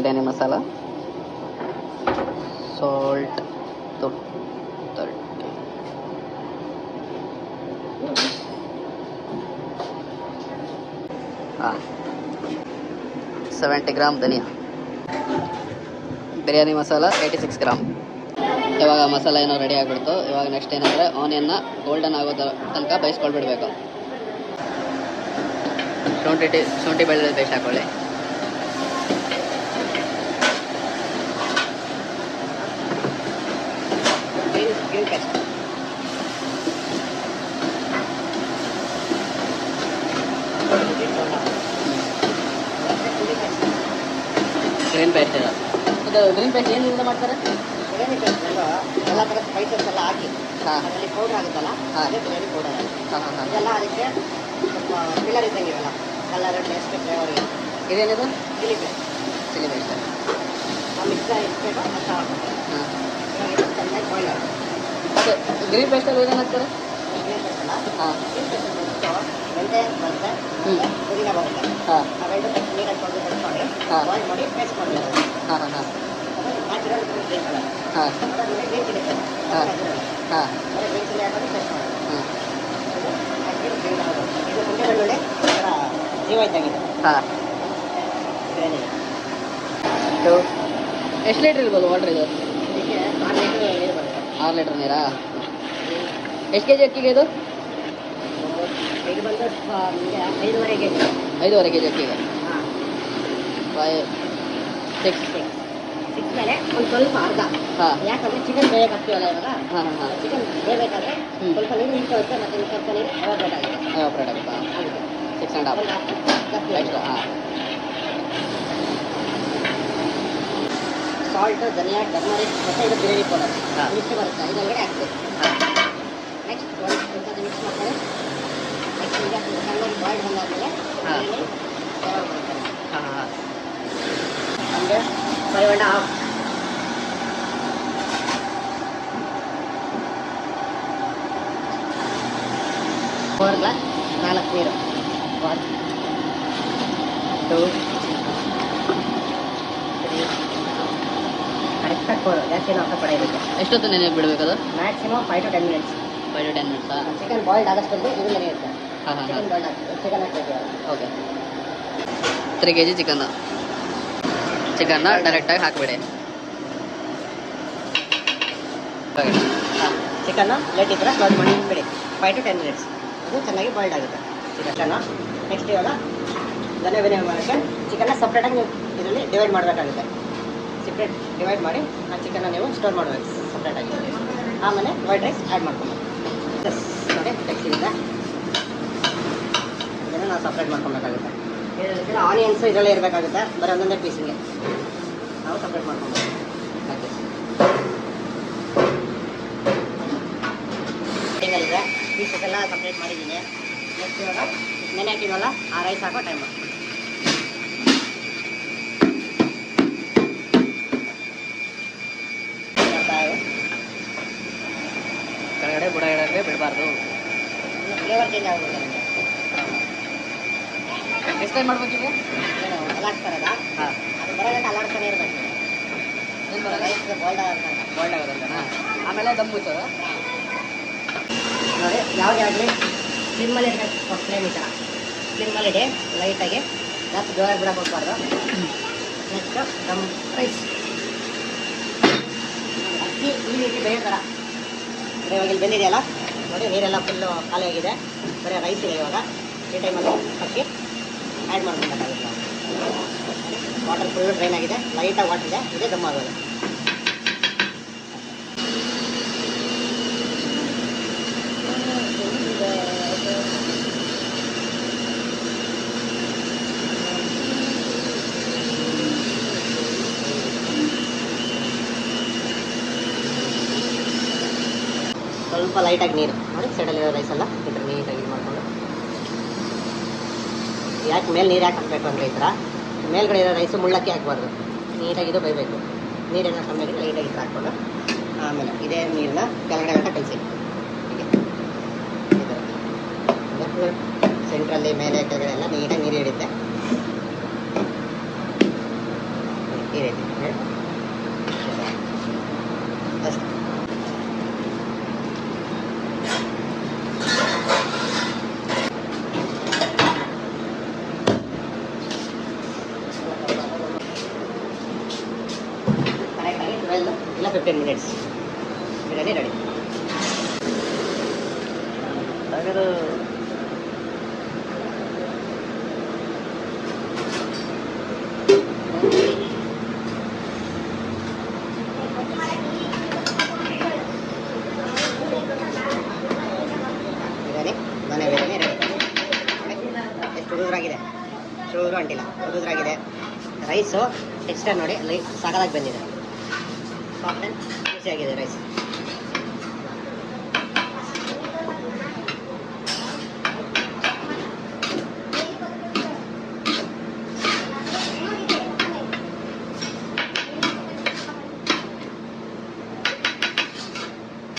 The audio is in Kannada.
Biryani masala salt seventy gram ಧನಿಯಾ. Biryani masala eighty six gram ಇವಾಗ ಮಸಾಲ ಏನೋ ರೆಡಿ ಆಗಿಬಿಡ್ತು. ಇವಾಗ ನೆಕ್ಸ್ಟ್ ಏನಂದರೆ ಆನಿಯನ್ನ ಗೋಲ್ಡನ್ ಆಗೋದ ತನಕ ಬೇಯಿಸ್ಕೊಳ್ಬಿಡ್ಬೇಕು. ಶುಂಠಿ ಟಿ, ಶುಂಠಿ ಬೆಳ್ಳುಳ್ಳಿ ಪೇಸ್ಟ್ ಹಾಕೊಳ್ಳಿ. ಗ್ರೀನ್ ಪೇಸ್ಟ್ ಅದು ಇದು ಗ್ರೀನ್ ಪೇಸ್ಟ್ ಏನಿಂದ ಮಾಡ್ತಾರೆ? ಬಿರಿಯಾನಿ ಪೇಸ್ಟ್ ಎಲ್ಲ ಥರ ಸ್ಪೈಸಸ್ ಎಲ್ಲ ಹಾಕಿ. ಅದರಲ್ಲಿ ಪೌಡರ್ ಆಗುತ್ತಲ್ಲ. ಅದೇ ಬಿರಿಯಾನಿ ಪೌಡರ್ ಹಾಂ ಹಾಂ ಇದೆಲ್ಲ ಅದಕ್ಕೆ ಸ್ವಲ್ಪ ಪಿಲ್ಲರ್ ಇದ್ದಂಗೆ ಇವೆಲ್ಲ ಕಲರ್ ಟೇಸ್ಟ್ ಫ್ಲೇವರ್ ಇದೇನಿದು? ಚಿಲ್ಲಿ ಪೇಸ್ಟ್ ಆ ಮಿಕ್ಸ್ ಇಟ್ಬಿಟ್ಟು ಹಾಂ. ಚೆನ್ನಾಗಿ ಬಾಯ್ಲ್ ಆಗುತ್ತೆ. ಅದೇ ಗ್ರೀನ್ ಪೇಸ್ಟಲ್ಲಿ ಏನೇನು ಹಾಕ್ತಾರೆ ಹಾಂ. ಹಾಂ. ಹಾ. ಹಾಂ ಹಾಂ. ಹಾಂ. ಹಾಂ ಹಾ. ಹಾಂ. ಎಷ್ಟು ಲೀಟ್ರ್ ಇರ್ಬೋದು ವಾಟ್ರ್ ಇದು? ಆರು ಲೀಟ್ರ್ ನೀರು? ಎಷ್ಟು ಕೆ ಜಿ ಅಕ್ಕಿಗೆ ಇದು? ಐದುವರೆ ನಿಮಗೆ ಐದುವರೆಗೆ ಐದೂವರೆ ಕೆ ಜಿ ಅಕ್ಕಿಗೆ. ಫೈವ್ ಸಿಕ್ಸ್ ಸಿಕ್ಸ್ ಮೇಲೆ ಒಂದು ಸ್ವಲ್ಪ ಅರ್ಧ ಹಾಂ ಯಾಕಂದ್ರೆ ಚಿಕನ್ ಬೇಯಕ್ಕೆ ಹಾಕ್ತೀವಲ್ಲ ಇವಾಗ ಹಾಂ. ಹಾಂ ಚಿಕನ್ ಬೇಯಬೇಕಾದ್ರೆ. ಸ್ವಲ್ಪ ನೀರು ಮತ್ತು ಸ್ವಲ್ಪ ನೀರು ಎವಾಬ್ರೇಟ್ ಆಗುತ್ತೆ ಆಪ್ರೇಟ್ ಆಗುತ್ತಾ ಸಿಕ್ಸ್ ಆ್ಯಂಡ್ ಹಾಫ್ ಎಕ್ಸ್ಟ್ರಾ ಹಾಂ. ಸಾಲ್ಟ್ ಧನಿಯಾ ಟರ್ಮರಿಕ್ ಮತ್ತು ಇದು ಬಿರಿಯಾನಿ ಪೌಡರ್ ಹಾ. ಇಷ್ಟು ಬರುತ್ತೆ ಇದೊಳಗಡೆ ಹಾಕ್ಬೇಕು ಹಾಂ ನೆಕ್ಸ್ಟ್ ಒಂದು ಸ್ವಲ್ಪ ಮಿಕ್ಸ್ ಮಾಡ್ತಾರೆ ನೆಕ್ಸ್ಟ್ ಈಗ ಚೆನ್ನಾಗಿ ಬಾಯ್ಲ್ ಬಂದಾದ್ಮೇಲೆ ಹಾ. ಬಿರಿಯಾನಿ ತಯಾರು ಮಾಡ್ತಾರೆ ಹಾಂ ಹಾಂ ಅಂದರೆ five and half four glass ನಾಲ್ಕು ನೀರು ಒನ್ ಟೂ ಫೋರ್ ಜಾಸ್ತಿ ನಾವು ಕಪ್ಪಡ ಇರುತ್ತೆ ಎಷ್ಟೊತ್ತು ನೆನೆ ಬಿಡಬೇಕದು? Maximum five to ten minutes five to ten ಮಿನಿಟ್ಸಾ chicken boiled ಆದಷ್ಟೊಂದು ಇದು ನಡೆಯುತ್ತೆ ಹಾಂ ಹಾಂ chicken boiled chicken ಹಾಕ್ತಿದ್ದೀವಲ್ಲ okay. Three K G chicken ಚಿಕನ್ನ ಡೈರೆಕ್ಟಾಗಿ ಹಾಕಿಬಿಡಿ. ಚಿಕನ್ನ ಪ್ಲೇಟ್ ಇದ್ರೆ ಕ್ಲೋಸ್ ಮಾಡಿ ಬಿಡಿ ಫೈವ್ ಟು ಟೆನ್ ಮಿನಿಟ್ಸ್ ಅದು ಚೆನ್ನಾಗಿ ಬಾಯ್ಲ್ಡ್ ಆಗುತ್ತೆ. ಚಿಕನ್ ನೆಕ್ಸ್ಟ್ ಇವಾಗ ಧನ್ಯ ವಿನಯ ಮಾಡೋಕ್ಕೆ ಚಿಕನ್ನ ಸಪ್ರೇಟಾಗಿ ನೀವು ಇದರಲ್ಲಿ ಡಿವೈಡ್ ಮಾಡಬೇಕಾಗುತ್ತೆ. ಸಪ್ರೇಟ್ ಡಿವೈಡ್ ಮಾಡಿ ಆ ಚಿಕನ್ನ ನೀವು ಸ್ಟೋರ್ ಮಾಡಬೇಕು ಸಪ್ರೇಟಾಗಿ ಆಮೇಲೆ ವೈಟ್ ರೈಸ್ ಆ್ಯಡ್ ಮಾಡ್ಕೊಬೇಕು. ನೋಡಿ ತೆಗ್ಸಿದ್ರೆ ಇದನ್ನು ನಾವು ಸಪ್ರೇಟ್ ಮಾಡ್ಕೊಬೇಕಾಗುತ್ತೆ. ಆನಿಯನ್ಸು ಇದರಲ್ಲೇ ಇರಬೇಕಾಗುತ್ತೆ. ಬರೀ ಒಂದೊಂದೇ ಪೀಸಿಗೆ ನಾವು ಸಪ್ರೇಟ್ ಮಾಡ್ಕೊಬೇಕು. ಪೀಸಸ್ ಎಲ್ಲ ಸಪ್ರೇಟ್ ಮಾಡಿದ್ದೀನಿ. ನೆಕ್ಸ್ಟ್ ಇವಾಗ, ನೆನೆ ಹಾಕಿದ್ವಲ್ಲ, ಆ ರೈಸ್ ಹಾಕೋ ಟೈಮ್ ಕೆಳಗಡೆ ಬುಡ ಇಡೋಕ್ಕೆ ಬಿಡಬಾರ್ದು ಫ್ಲೇವರ್ ಚೇಂಜ್ ಆಗುತ್ತೆ ನಿಮಗೆ ಎಷ್ಟು ಟೈಮ್ ಮಾಡ್ಬೇಕೀಗ ಏನು ಅಲಾಡ್ತಾರಲ್ಲ ಹಾಂ ಅದು ಬರೋಗಂಟ ಬುಡ ಇರಬೇಕು ಬಿಡಬಾರ್ದು. ಬರಲ್ಲ ರೈಸ್ ಬಾಯ್ಲ್ಡ್ ಆಗುತ್ತೆ ಬಾಯ್ಲ್ಡ್ ಆಗೋದಲ್ಲ ಆಮೇಲೆ ದಮ್ ಮುಚ್ಚೋದು? ನೋಡಿ, ಯಾವುದೇ ಆಗಲಿ ಸ್ಲಿಮ್ಮಲ್ಲಿ ಇಡಬೇಕು ಫ್ಲೇಮ್ ಈ ಸ್ಲಿಮ್ಮಲ್ಲಿ ಇಡಿ ಲೈಟಾಗಿ ಜಾಸ್ತಿ ಜೋರಾಗಿ ಬಿಡಕ್ಕೆ ಹೋಗ್ಬಾರ್ದು. ನೆಕ್ಸ್ಟ್ ದಮ್ ರೈಸ್ ಅಕ್ಕಿ ಈ ರೀತಿ ಬೇಯೋ ಥರ ಇವಾಗ ಇಲ್ಲಿ ಬಂದಿದೆಯಲ್ಲ ನೋಡಿ, ನೀರೆಲ್ಲ ಫುಲ್ಲು ಖಾಲಿಯಾಗಿದೆ. ಬರೀ ರೈಸ್ ಇದೆ ಇವಾಗ. ಈ ಟೈಮಲ್ಲಿ ಅಕ್ಕಿ ಆ್ಯಡ್ ಮಾಡ್ಕೊಬೇಕಾಗುತ್ತೆ ವಾಟರ್ ಫುಲ್ಲು ಡ್ರೈನ್ ಆಗಿದೆ. ಲೈಟಾಗಿ ವಾಟರ್ ಇದೆ. ಇದೇ ದಮ್ ಆಗೋದು. ಸ್ವಲ್ಪ ಲೈಟಾಗಿ ನೀರು ನೋಡಿ ಸೈಡಲ್ಲಿರೋ ರೈಸ್ ಎಲ್ಲ ಈ ನೀಟಾಗಿ ಇದು ಮಾಡಿಕೊಂಡು. ಯಾಕೆ ಮೇಲೆ ನೀರು ಯಾಕೆ ಹಾಕಬೇಕು ಅಂದರೆ ಈ ಥರ ಮೇಲ್ಗಡೆ ಇರೋ ರೈಸು ಮುಳ್ಳಕ್ಕೆ ಹಾಕ್ಬಾರ್ದು. ನೀಟಾಗಿ ಇದು ಬೈಬೇಕು ನೀರೆಲ್ಲ ಕಮ್ಮಿ ಆಗಿ ಲೈಟಾಗಿ ಹಾಕ್ಕೊಂಡು, ಆಮೇಲೆ ಇದೇ ನೀರನ್ನ ಕೆಳಗಡೆ ಗಂಟ ಕಲಿಸಿ ಸೆಂಟ್ರಲ್ಲಿ ಮೇಲೆ, ಕೆಳಗಡೆ ಎಲ್ಲ ನೀಟಾಗಿ ನೀರು ಹಿಡಿಯುತ್ತೆ. ಈ ರೀತಿ. ಬಿರಿಯಾನಿ ರೆಡಿ ಎಷ್ಟು ಉದುರಾಗಿದೆ ಚೂರು ಅಂಟಿಲ್ಲ ಉದುರಾಗಿದೆ ರೈಸು ಟೆಕ್ಸ್ಚರ್ ನೋಡಿ ಲೈಟ್ ಸಾಗದಾಗಿ ಬಂದಿದೆ ಸಾಫ್ಟ್ ಆ್ಯಂಡ್ ಆಗಿದೆ ರೈಸ್